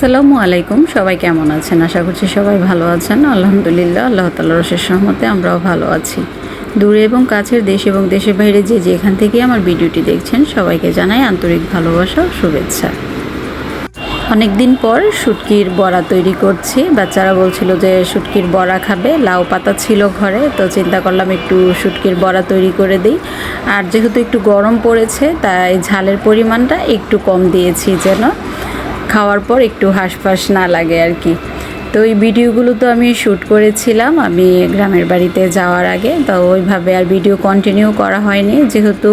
আসসালামু আলাইকুম। সবাই কেমন আছেন? আশা করছি সবাই ভালো আছেন। আলহামদুলিল্লাহ, আল্লাহ তাল্লাহ রশের সহমতে আমরাও ভালো আছি। দূরে এবং কাছের দেশ এবং দেশের বাইরে যে যেখান থেকে আমার ভিডিওটি দেখছেন, সবাইকে জানাই আন্তরিক ভালোবাসা ও শুভেচ্ছা। অনেক দিন পর শুটকির বড়া তৈরি করছি। বাচ্চারা বলছিল যে শুটকির বড়া খাবে, লাউ পাতা ছিল ঘরে, তো চিন্তা করলাম একটু শুটকির বড়া তৈরি করে দিই। আর যেহেতু একটু গরম পড়েছে, তাই ঝালের পরিমাণটা একটু কম দিয়েছি যেন। খাওয়ার পর একটু হাঁসফাঁস না লাগে আর কি। তো ওই ভিডিওগুলো তো আমি শ্যুট করেছিলাম, আমি গ্রামের বাড়িতে যাওয়ার আগে। তো ওইভাবে আর ভিডিও কন্টিনিউ করা হয়নি, যেহেতু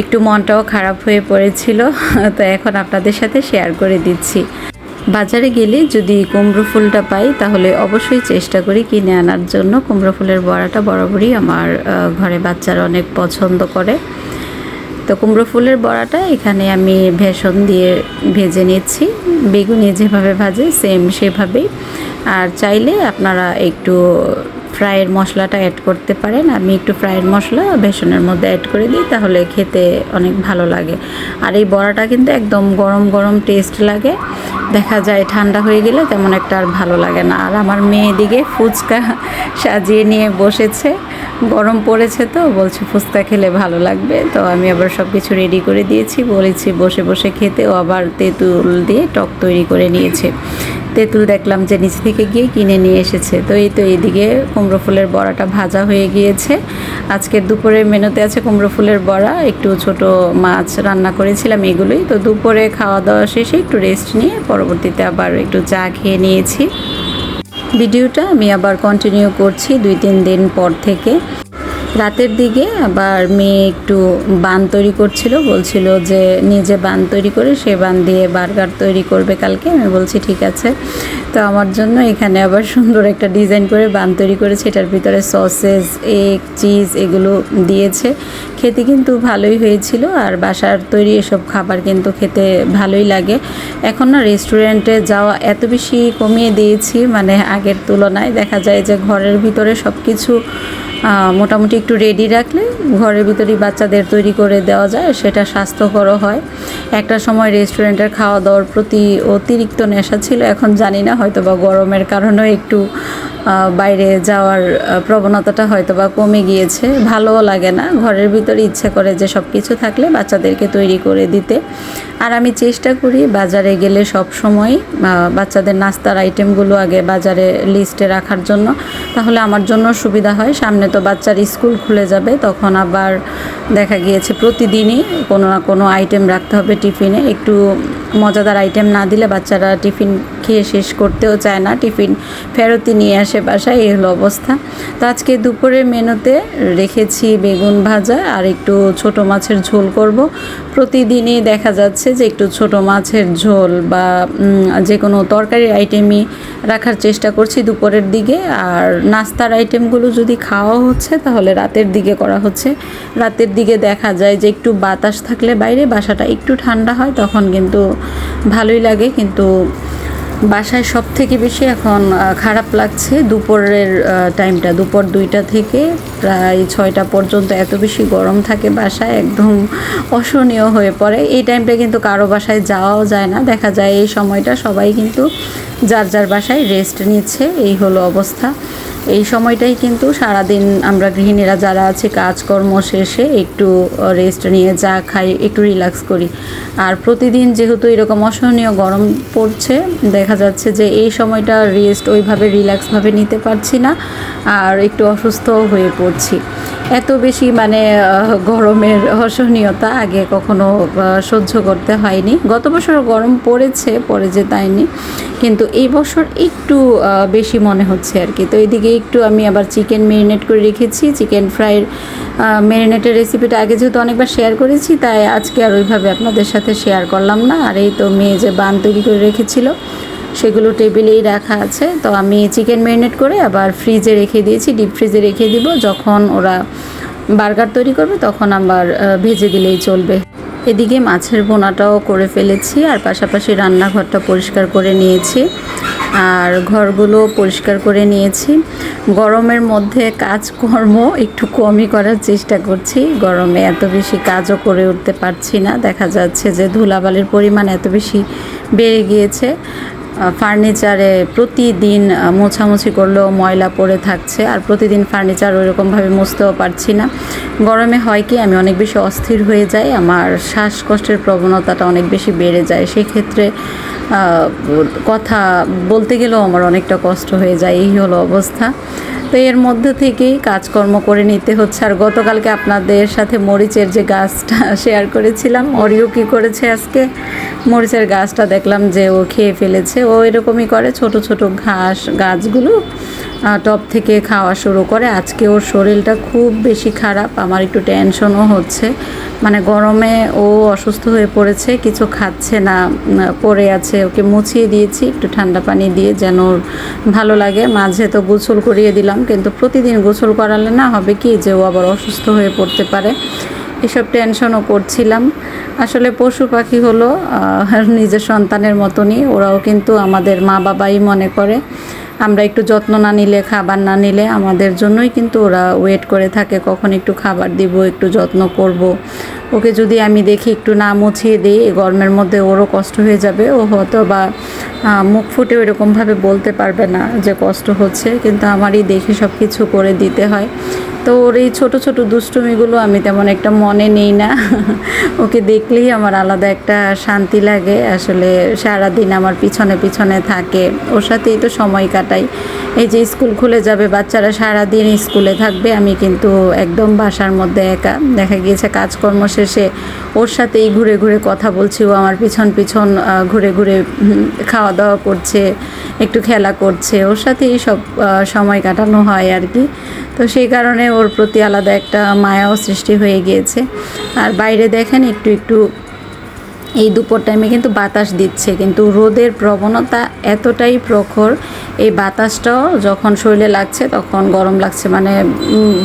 একটু মনটাও খারাপ হয়ে পড়েছিল। তো এখন আপনাদের সাথে শেয়ার করে দিচ্ছি। বাজারে গেলে যদি কুমড়ো ফুলটা পাই, তাহলে অবশ্যই চেষ্টা করি কিনে আনার জন্য। কুমড়ো ফুলের বড়াটা বরাবরই আমার ঘরে বাচ্চারা অনেক পছন্দ করে। তো কুমড়ো ফুলের বড়াটা এখানে আমি ভেষণ দিয়ে ভেজে নিচ্ছি। বেগুনি যেভাবে ভাজে সেম সেভাবেই। আর চাইলে আপনারা একটু ফ্রাইয়ের মশলাটা অ্যাড করতে পারেন। আমি একটু ফ্রাইয়ের মশলা বেসনের মধ্যে অ্যাড করে দিই, তাহলে খেতে অনেক ভালো লাগে। আর এই বড়াটা কিন্তু একদম গরম গরম টেস্ট লাগে। দেখা যায় ঠান্ডা হয়ে গেলে তেমন একটা আর ভালো লাগে না। আর আমার মেয়ে দিকে ফুচকা সাজিয়ে নিয়ে বসেছে। গরম পড়েছে তো, বলছে ফুচকা খেলে ভালো লাগবে। তো আমি আবার সব কিছু রেডি করে দিয়েছি। বলেছি বসে বসে খেতে। ও আবার তেঁতুল দিয়ে টক তৈরি করে নিয়েছে। তেঁতুল দেখলাম যে নিচে থেকে গিয়ে কিনে নিয়ে এসেছে। তো এই তো এইদিকে কুমড়ো ফুলের বড়াটা ভাজা হয়ে গিয়েছে। আজকে দুপুরে মেনুতে আছে কুমড়ো ফুলের বড়া, একটু ছোট মাছ রান্না করেছিলাম এগুলোই। তো দুপুরে খাওয়া দাওয়া শেষে একটু রেস্ট নিয়ে পরবর্তীতে আবার একটু চা খেয়ে নিয়েছি। ভিডিওটা আমি আবার কন্টিনিউ করছি দুই তিন দিন পর থেকে। রাতের দিকে আবার মেয়ে একটু বান তৈরি করছিল, বলছিল যে নিজে বান তৈরি করে সে বান দিয়ে বার্গার তৈরি করবে কালকে। আমি বলছি, ঠিক আছে। তো আমার জন্য এখানে আবার সুন্দর একটা ডিজাইন করে বান তৈরি করেছে। এটার ভিতরে সসেস, এগ, চিজ এগুলো দিয়েছে। খেতে কিন্তু ভালোই হয়েছিল আর বাসার তৈরি এসব খাবার কিন্তু খেতে ভালোই লাগে। এখন না রেস্টুরেন্টে যাওয়া এত বেশি কমিয়ে দিয়েছি মানে আগের তুলনায়। দেখা যায় যে ঘরের ভিতরে সব কিছু মোটামুটি একটু রেডি রাখলে ঘরের ভিতরেই বাচ্চাদের তৈরি করে দেওয়া যায়, সেটা স্বাস্থ্যকরও হয়। একটা সময় রেস্টুরেন্টের খাওয়া দাওয়ার প্রতি অতিরিক্ত নেশা ছিল, এখন জানি না হয়তো বা গরমের কারণেও একটু বাইরে যাওয়ার প্রবণতাটা হয়তো বা কমে গিয়েছে। ভালোও লাগে না, ঘরের ভিতরে ইচ্ছে করে যে সব কিছু থাকলে বাচ্চাদেরকে তৈরি করে দিতে। আর আমি চেষ্টা করি বাজারে গেলে সব সময় বাচ্চাদের নাস্তার আইটেমগুলো আগে বাজারে লিস্টে রাখার জন্য, তাহলে আমার জন্য সুবিধা হয়। সামনে তো বাচ্চার স্কুল খুলে যাবে, তখন আবার দেখা গিয়েছে প্রতিদিনই কোনো না কোনো আইটেম রাখতে হবে টিফিনে। একটু মজাদার আইটেম না দিলে বাচ্চারা টিফিন খেয়ে শেষ করতেও চায় না। টিফিন ফেরতি নিয়ে আসে বাসায়, এই হলো অবস্থা। তো আজকে দুপুরের মেনুতে রেখেছি বেগুন ভাজা আর একটু ছোট মাছের ঝোল করব। প্রতিদিনই দেখা যাচ্ছে যে একটু ছোট মাছের ঝোল বা যে কোনো তরকারির আইটেমই রাখার চেষ্টা করছি দুপুরের দিকে। আর নাস্তার আইটেমগুলো যদি খাওয়া হচ্ছে, তাহলে রাতের দিকে করা হচ্ছে। রাতের দিকে দেখা যায় যে একটু বাতাস থাকলে বাইরে, বাসাটা একটু ঠান্ডা হয়, তখন কিন্তু ভালোই লাগে। কিন্তু বাসায় সব থেকে বেশি এখন খারাপ লাগছে দুপুরের টাইমটা দুপুর দুইটা থেকে প্রায় ছয়টা পর্যন্ত এত বেশি গরম থাকে বাসায়, একদম অসহনীয় হয়ে পড়ে। এই টাইমটা কিন্তু কারও বাসায় যাওয়াও যায় না। দেখা যায় এই সময়টা সবাই কিন্তু যার যার বাসায় রেস্ট নিচ্ছে, এই হলো অবস্থা। এই সময়টাই কিন্তু সারাদিন আমরা গৃহিণীরা যারা আছে, কাজকর্ম শেষে একটু রেস্ট নিয়ে যা খাই, একটু রিল্যাক্স করি। আর প্রতিদিন যেহেতু এরকম অসহনীয় গরম পড়ছে, দেখা যাচ্ছে যে এই সময়টা রেস্ট ওইভাবে রিল্যাক্সভাবে নিতে পারছি না আর একটু অসুস্থও হয়ে পড়ছি। এত বেশি মানে গরমের অসহনীয়তা আগে কখনো সহ্য করতে হয়নি। গত বছর গরম পড়েছে, পড়ে যে তাইনি কিন্তু এই বছর একটু বেশি মনে হচ্ছে আর কি। তো এদিকে একটু আমি আবার চিকেন মেরিনেট করে রেখেছি। চিকেন ফ্রাইয়ের মেরিনেটের রেসিপিটা আগে যেহেতু অনেকবার শেয়ার করেছি, তাই আজকে আর ওইভাবে আপনাদের সাথে শেয়ার করলাম না। আর এই তো মেয়ে যে বান তৈরি করে রেখেছিল, সেগুলো টেবিলেই রাখা আছে। তো আমি চিকেন ম্যারিনেট করে আবার ফ্রিজে রেখে দিয়েছি। ডিপ ফ্রিজে রেখে দিব। যখন ওরা বার্গার তৈরি করবে, তখন আবার ভেজে দিলেই চলবে। এদিকে মাছের বোনাটাও করে ফেলেছি। আর পাশাপাশি রান্নাঘরটা পরিষ্কার করে নিয়েছি। আর ঘরগুলো পরিষ্কার করে নিয়েছি। গরমের মধ্যে কাজকর্ম একটু কমই করার চেষ্টা করছি। গরমে এত বেশি কাজও করে উঠতে পারছি না। দেখা যাচ্ছে যে ধুলাবালির পরিমাণ এত বেশি বেড়ে গিয়েছে। ফার্নিচারে প্রতিদিন মোছামুছি করলেও ময়লা পড়ে থাকছে আর প্রতিদিন ফার্নিচার ওইরকমভাবে মুছতেও পারছি না। গরমে হয় কি আমি অনেক বেশি অস্থির হয়ে যাই। আমার শ্বাসকষ্টের প্রবণতাটা অনেক বেশি বেড়ে যায়। সেই ক্ষেত্রে আহ, কথা বলতে গেলেও আমার অনেকটা কষ্ট হয়ে যায়, এই হলো অবস্থা। তো এর মধ্যে থেকেই কাজকর্ম করে নিতে হচ্ছে। আর গতকালকে আপনাদের সাথে মরিচের যে গাছটা শেয়ার করেছিলাম, অরিও কী করেছে আজকে? মরিচের গাছটা দেখলাম যে ও খেয়ে ফেলেছে। ও এরকমই করে, ছোট ছোট ঘাস, গাছগুলো। টপ থেকে খাওয়া শুরু করে। আজকে ওর শরীরটা খুব বেশি খারাপ, আমার একটু টেনশনও হচ্ছে। মানে গরমে ও অসুস্থ হয়ে পড়েছে, কিছু খাচ্ছে না পড়ে আছে, ওকে মুছিয়ে দিয়েছি, একটু ঠান্ডা পানি দিয়ে যেন ওর ভালো লাগে। মাঝে তো গোসল করিয়ে দিলাম, কিন্তু প্রতিদিন গোসল করালে না হবে কি যে ও আবার অসুস্থ হয়ে পড়তে পারে। এসব টেনশনও করছিলাম। আসলে পশু পাখি হলো নিজের সন্তানের মতনই, ওরাও কিন্তু আমাদের মা বাবাই মনে করে। আমরা একটু যত্ন না নিলে, খাবার না নিলে আমাদের জন্যই কিন্তু ওরা ওয়েট করে থাকে, কখন একটু খাবার দিব, একটু যত্ন করব। ওকে যদি আমি দেখি একটু না মুছিয়ে দিই, এই গরমের মধ্যে ওরও কষ্ট হয়ে যাবে, ও হয়তো বা মুখ ফুটে এরকমভাবে বলতে পারবে না যে কষ্ট হচ্ছে, কিন্তু আমারই দেখে সব কিছু করে দিতে হয়। তো ওর এই ছোটো ছোটো দুষ্টুমিগুলো আমি তেমন একটা মনে নেই না। ওকে দেখলেই আমার আলাদা একটা শান্তি লাগে। আসলে সারাদিন আমার পিছনে পিছনে থাকে। ওর সাথেই তো সময় কাটাই। এই যে স্কুল খুলে যাবে, বাচ্চারা সারাদিন স্কুলে থাকবে। আমি কিন্তু একদম বাসার মধ্যে একা। দেখা গিয়েছে কাজকর্ম শেষে ওর সাথেই ঘুরে ঘুরে কথা বলছি। ও আমার পিছন পিছন ঘুরে ঘুরে খাওয়া দাওয়া করছে, একটু খেলা করছে। ওর সাথেই সব সময় কাটানো হয় আর কি। তো সেই কারণে ওর প্রতি আলাদা একটা মায়াও সৃষ্টি হয়ে গিয়েছে। আর বাইরে দেখেন একটু একটু এই দুপুর টাইমে কিন্তু বাতাস দিচ্ছে, কিন্তু রোদের প্রবণতা এতটাই প্রখর, এই বাতাসটাও যখন শরীরে লাগছে তখন গরম লাগছে মানে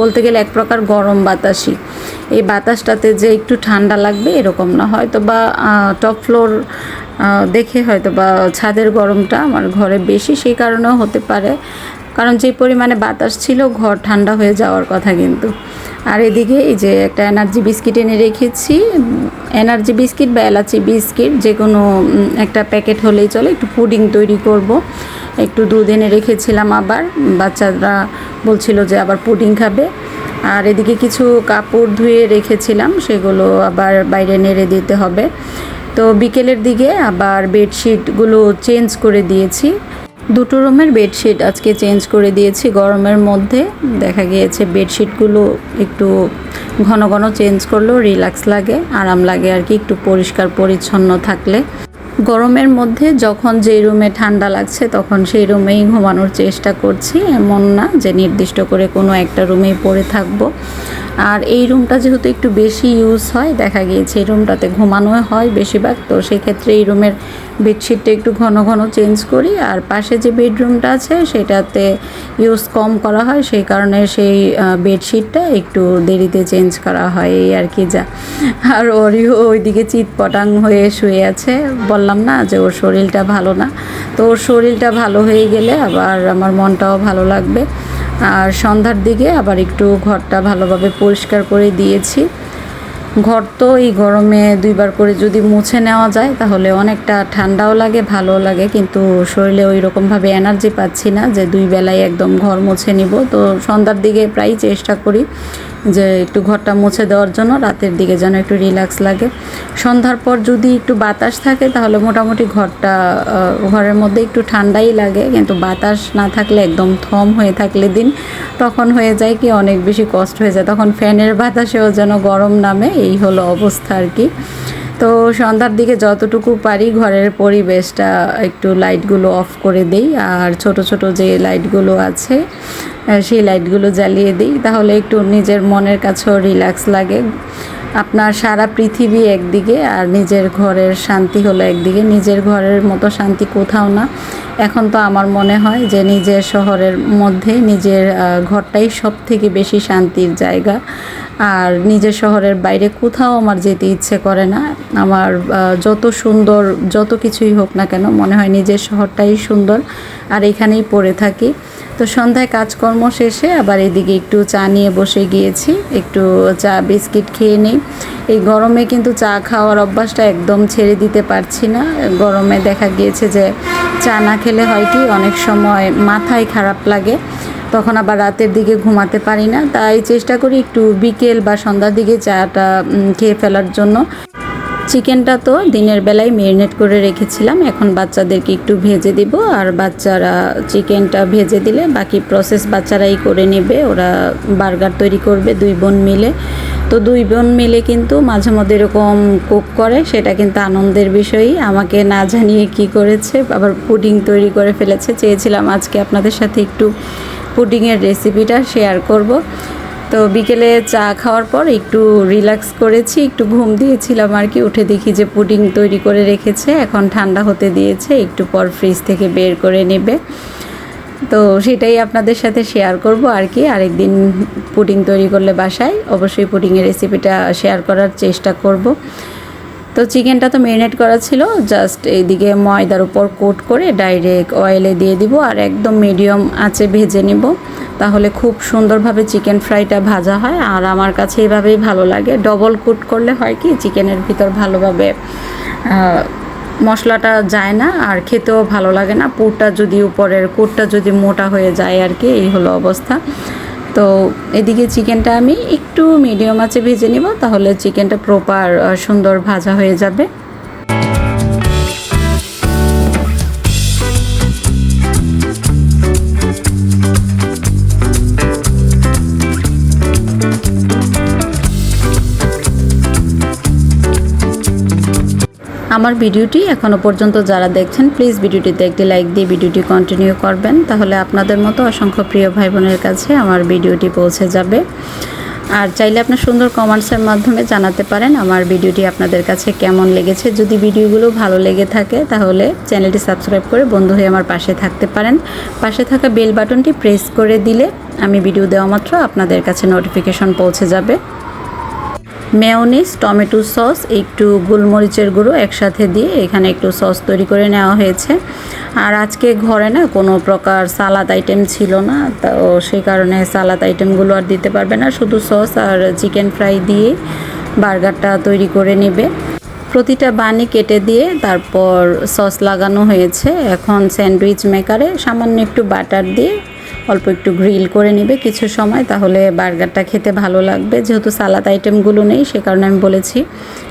বলতে গেলে এক প্রকার গরম বাতাসই। এই বাতাসটাতে যে একটু ঠান্ডা লাগবে এরকম না হয়তো বা টপ ফ্লোর দেখে হয়তো বা ছাদের গরমটা আমার ঘরে বেশি, সেই কারণেও হতে পারে। কারণ যে পরিমাণে বাতাস ছিল, ঘর ঠান্ডা হয়ে যাওয়ার কথা কিন্তু। আর এদিকে এই যে একটা এনার্জি বিস্কিট এনে রেখেছি। এনার্জি বিস্কিট বা এলাচি বিস্কিট, যে কোনো একটা প্যাকেট হলেই চলে। একটু পুডিং তৈরি করব। একটু দুধ এনে রেখেছিলাম আবার। বাচ্চারা বলছিল যে আবার পুডিং খাবে। আর এদিকে কিছু কাপড় ধুয়ে রেখেছিলাম, সেগুলো আবার বাইরে নেড়ে দিতে হবে। তো বিকেলের দিকে আবার বেডশিটগুলো চেঞ্জ করে দিয়েছি। দুটো রুমের বেডশিট আজকে চেঞ্জ করে দিয়েছি। গরমের মধ্যে দেখা গিয়েছে বেডশিটগুলো একটু ঘন ঘন চেঞ্জ করলেও রিল্যাক্স লাগে, আরাম লাগে আর কি, একটু পরিষ্কার পরিচ্ছন্ন থাকলে। গরমের মধ্যে যখন যে রুমে ঠান্ডা লাগছে তখন সেই রুমেই ঘুমানোর চেষ্টা করছি, এমন না যে নির্দিষ্ট করে কোনো একটা রুমেই পড়ে থাকব। আর এই রুমটা যেহেতু একটু বেশি ইউজ হয়, দেখা গিয়েছে এই রুমটাতে ঘুমানো হয় বেশিরভাগ। তো সেক্ষেত্রে এই রুমের বেডশিটটা একটু ঘন ঘন চেঞ্জ করি আর পাশে যে বেডরুমটা আছে সেটাতে ইউজ কম করা হয়, সেই কারণে সেই বেডশিটটা একটু দেরিতে চেঞ্জ করা হয়, এই আর কি যা। আর ওরিও ওইদিকে চিৎপটাং হয়ে শুয়ে আছে। বললাম না যে ওর শরীরটা ভালো না। তো ওর শরীরটা ভালো হয়ে গেলে আবার আমার মনটাও ভালো লাগবে। আর সন্ধ্যার দিকে আবার একটু ঘরটা ভালোভাবে পরিষ্কার করে দিয়েছি। ঘর তো এই গরমে দুইবার করে যদি মুছে নেওয়া যায়, তাহলে অনেকটা ঠান্ডাও লাগে ভালো লাগে, কিন্তু শরীরে ওই রকমভাবে এনার্জি পাচ্ছি না যে দুই বেলায় একদম ঘর মুছে নিব। তো সন্ধ্যার দিকে প্রায় চেষ্টা করি যে একটু ঘরটা মুছে দেওয়ার জন্য রাতের দিকে যেন একটু রিল্যাক্স লাগে। সন্ধ্যার পর যদি একটু বাতাস থাকে, তাহলে মোটামুটি ঘরটা ঘরের মধ্যে একটু ঠান্ডাই লাগে। কিন্তু বাতাস না থাকলে, একদম থম হয়ে থাকলে দিন, তখন হয়ে যায় কি, অনেক বেশি কষ্ট হয়ে যায়। তখন ফ্যানের বাতাসেও যেন গরম নামে, এই হলো অবস্থা আর কি। তো সন্ধ্যার দিকে যতটুকু পারি ঘরের পরিবেশটা একটু লাইটগুলো অফ করে দেই, আর ছোট ছোট যে লাইটগুলো আছে সেই লাইটগুলো জ্বালিয়ে দিই। তাহলে একটু নিজের মনের কাছেও রিল্যাক্স লাগে। আপনার সারা পৃথিবী একদিকে আর নিজের ঘরের শান্তি হলো একদিকে। নিজের ঘরের মতো শান্তি কোথাও না। এখন তো আমার মনে হয় যে নিজের শহরের মধ্যে নিজের ঘরটাই সব থেকে বেশি শান্তির জায়গা। আর নিজের শহরের বাইরে কোথাও আমার যেতে ইচ্ছে করে না। আমার যত সুন্দর, যত কিছুই হোক না কেন মনে হয় নিজের শহরটাই সুন্দর আর এখানেই পড়ে থাকি। তো সন্ধ্যায় কাজকর্ম শেষে আবার এদিকে একটু চা নিয়ে বসে গিয়েছি। একটু চা, বিস্কিট খেয়ে নিই। এই গরমে কিন্তু চা খাওয়ার অভ্যাসটা একদম ছেড়ে দিতে পারছি না। গরমে দেখা গিয়েছে যে চা না খেলে হয় কি, অনেক সময় মাথায় খারাপ লাগে, তখন আবার রাতের দিকে ঘুমাতে পারি না। তাই চেষ্টা করি একটু বিকেল বা সন্ধ্যার দিকে চাটা খেয়ে ফেলার জন্য। চিকেনটা তো দিনের বেলায় মেরিনেট করে রেখেছিলাম, এখন বাচ্চাদেরকে একটু ভেজে দিব, আর বাচ্চারা চিকেনটা ভেজে দিলে বাকি প্রসেস বাচ্চারাই করে নেবে। ওরা বার্গার তৈরি করবে, দুই বোন মিলে। তো দুই বোন মিলে কিন্তু মাঝে মধ্যে এরকম কুক করে, সেটা কিন্তু আনন্দের বিষয়ই। আমাকে না জানিয়ে কি করেছে, আবার পুডিং তৈরি করে ফেলেছে। চেয়েছিলাম আজকে আপনাদের সাথে একটু পুডিংয়ের রেসিপিটা শেয়ার করব। তো বিকেলে চা খাওয়ার পর একটু রিল্যাক্স করেছি, একটু ঘুম দিয়েছিলাম আর কি। উঠে দেখি যে পুডিং তৈরি করে রেখেছে, এখন ঠান্ডা হতে দিয়েছে, একটু পর ফ্রিজ থেকে বের করে নেবে। তো সেটাই আপনাদের সাথে শেয়ার করব আর কি। আরেকদিন পুডিং তৈরি করলে বাসায়, অবশ্যই পুডিংয়ের রেসিপিটা শেয়ার করার চেষ্টা করব। তো চিকেনটা তো মেরিনেট করা ছিল জাস্ট এইদিকে ময়দার উপর কোট করে ডাইরেক্ট অয়েলে দিয়ে দিব আর একদম মিডিয়াম আঁচে ভেজে নিব। তাহলে খুব সুন্দরভাবে চিকেন ফ্রাইটা ভাজা হয় আর আমার কাছে এইভাবেই ভালো লাগে। ডবল কুট করলে হয় কি চিকেনের ভিতর ভালোভাবে মশলাটা যায় না আর খেতেও ভালো লাগে না। পুরটা যদি উপরের কোটটা যদি মোটা হয়ে যায় আর কি, এই হলো অবস্থা। তো এদিকে চিকেনটা আমি একটু মিডিয়াম আঁচে ভেজে নিব, তাহলে চিকেনটা প্রপার সুন্দর ভাজা হয়ে যাবে। আমার ভিডিওটি এখনও পর্যন্ত যারা দেখছেন প্লিজ ভিডিওটিতে একটি লাইক দিয়ে ভিডিওটি কন্টিনিউ করবেন, তাহলে আপনাদের মতো অসংখ্য প্রিয় ভাই বোনের কাছে আমার ভিডিওটি পৌঁছে যাবে। আর চাইলে আপনার সুন্দর কমেন্টসের মাধ্যমে জানাতে পারেন আমার ভিডিওটি আপনাদের কাছে কেমন লেগেছে। যদি ভিডিওগুলো ভালো লেগে থাকে, তাহলে চ্যানেলটি সাবস্ক্রাইব করে বন্ধু হয়ে আমার পাশে থাকতে পারেন। পাশে থাকা বেল বাটনটি প্রেস করে দিলে আমি ভিডিও দেওয়া মাত্র আপনাদের কাছে নোটিফিকেশন পৌঁছে যাবে। মেয়োনিজ, টমেটো সস, একটু গোলমরিচের গুঁড়ো একসাথে দিয়ে এখানে একটু সস তৈরি করে নেওয়া হয়েছে। আর আজকে ঘরে না কোনো প্রকার সালাদ আইটেম ছিল না, তো সেই কারণে সালাদ আইটেমগুলো আর দিতে পারবে না। শুধু সস আর চিকেন ফ্রাই দিয়ে বার্গারটা তৈরি করে নেবে। প্রতিটা বানি কেটে দিয়ে তারপর সস লাগানো হয়েছে। এখন স্যান্ডউইচ মেকারে সামান্য একটু বাটার দিয়ে অল্প একটু গ্রিল করে নেবে কিছু সময়, তাহলে বার্গারটা খেতে ভালো লাগবে। যেহেতু সালাদ আইটেমগুলো নেই, সে কারণে আমি বলেছি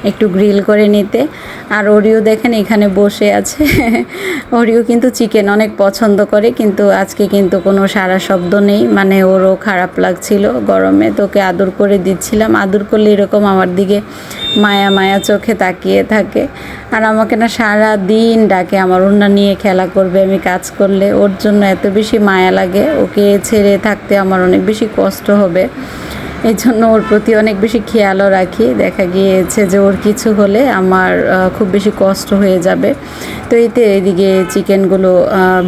একটু গ্রিল করে নিতে। আর ওরিও দেখেন এখানে বসে আছে। ওরিও কিন্তু চিকেন অনেক পছন্দ করে, কিন্তু আজকে কিন্তু কোনো সারা শব্দ নেই। মানে ওরও খারাপ লাগছিল গরমে তোকে আদর করে দিচ্ছিলাম। আদর করলে এরকম আমার দিকে মায়া মায়া চোখে তাকিয়ে থাকে। আর আমাকে না সারা দিন ডাকে, আমার অন্য নিয়ে খেলা করবে, আমি কাজ করলে। ওর জন্য এত বেশি মায়া লাগে ওকে ছেড়ে থাকতে আমার অনেক বেশি কষ্ট হবে। এই জন্য ওর প্রতি অনেক বেশি খেয়ালও রাখি। দেখা গিয়েছে যে ওর কিছু হলে আমার খুব বেশি কষ্ট হয়ে যাবে। তো এতে এদিকে চিকেনগুলো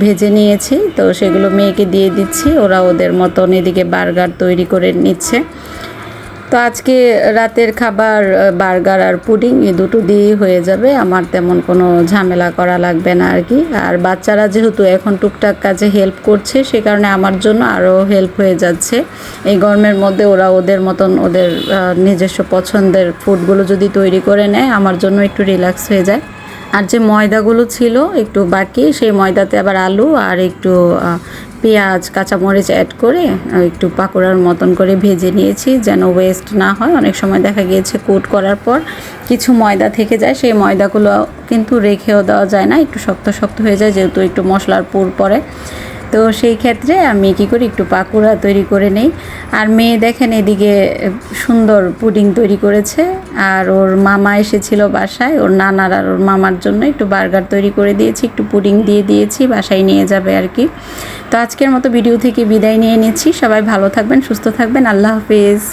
ভেজে নিয়েছি। তো সেগুলো মেয়েকে দিয়ে দিচ্ছি। ওরা ওদের মতন এদিকে বার্গার তৈরি করে নিচ্ছে। তো আজকে রাতের খাবার বার্গার আর পুডিং এই দুটো দিয়েই হয়ে যাবে। আমার তেমন কোনো ঝামেলা করা লাগবে না আর কি। আর বাচ্চারা যেহেতু এখন টুকটাক কাজে হেল্প করছে, সে কারণে আমার জন্য আরও হেল্প হয়ে যাচ্ছে। এই গরমের মধ্যে ওরা ওদের মতন ওদের নিজস্ব পছন্দের ফুডগুলো যদি তৈরি করে নেয়, আমার জন্য একটু রিল্যাক্স হয়ে যায়। আর যে ময়দাগুলো ছিল একটু বাকি, সেই ময়দাতে আবার আলু আর একটু পেঁয়াজ, কাঁচামরিচ অ্যাড করে একটু পাকোড়ার মতন করে ভেজে নিয়েছি যেন ওয়েস্ট না হয়। অনেক সময় দেখা গিয়েছে কোট করার পর কিছু ময়দা থেকে যায়, সেই ময়দাগুলো কিন্তু রেখেও দেওয়া যায় না, একটু শক্ত শক্ত হয়ে যায় যেহেতু একটু মশলার পুর পরে তো সেই ক্ষেত্রে আমি কি করি, একটু পাকুড়া তৈরি করে নেই। আর মেয়ে দেখেন এদিকে সুন্দর পুডিং তৈরি করেছে। আর ওর মামা এসেছিল বাসায়, ওর নানার আর ওর মামার জন্য একটু বার্গার তৈরি করে দিয়েছি, একটু পুডিং দিয়ে দিয়েছি, বাসায় নিয়ে যাবে আর কি। তো আজকের মতো ভিডিও থেকে বিদায় নিয়ে নিচ্ছি। সবাই ভালো থাকবেন, সুস্থ থাকবেন। আল্লাহ হাফিজ।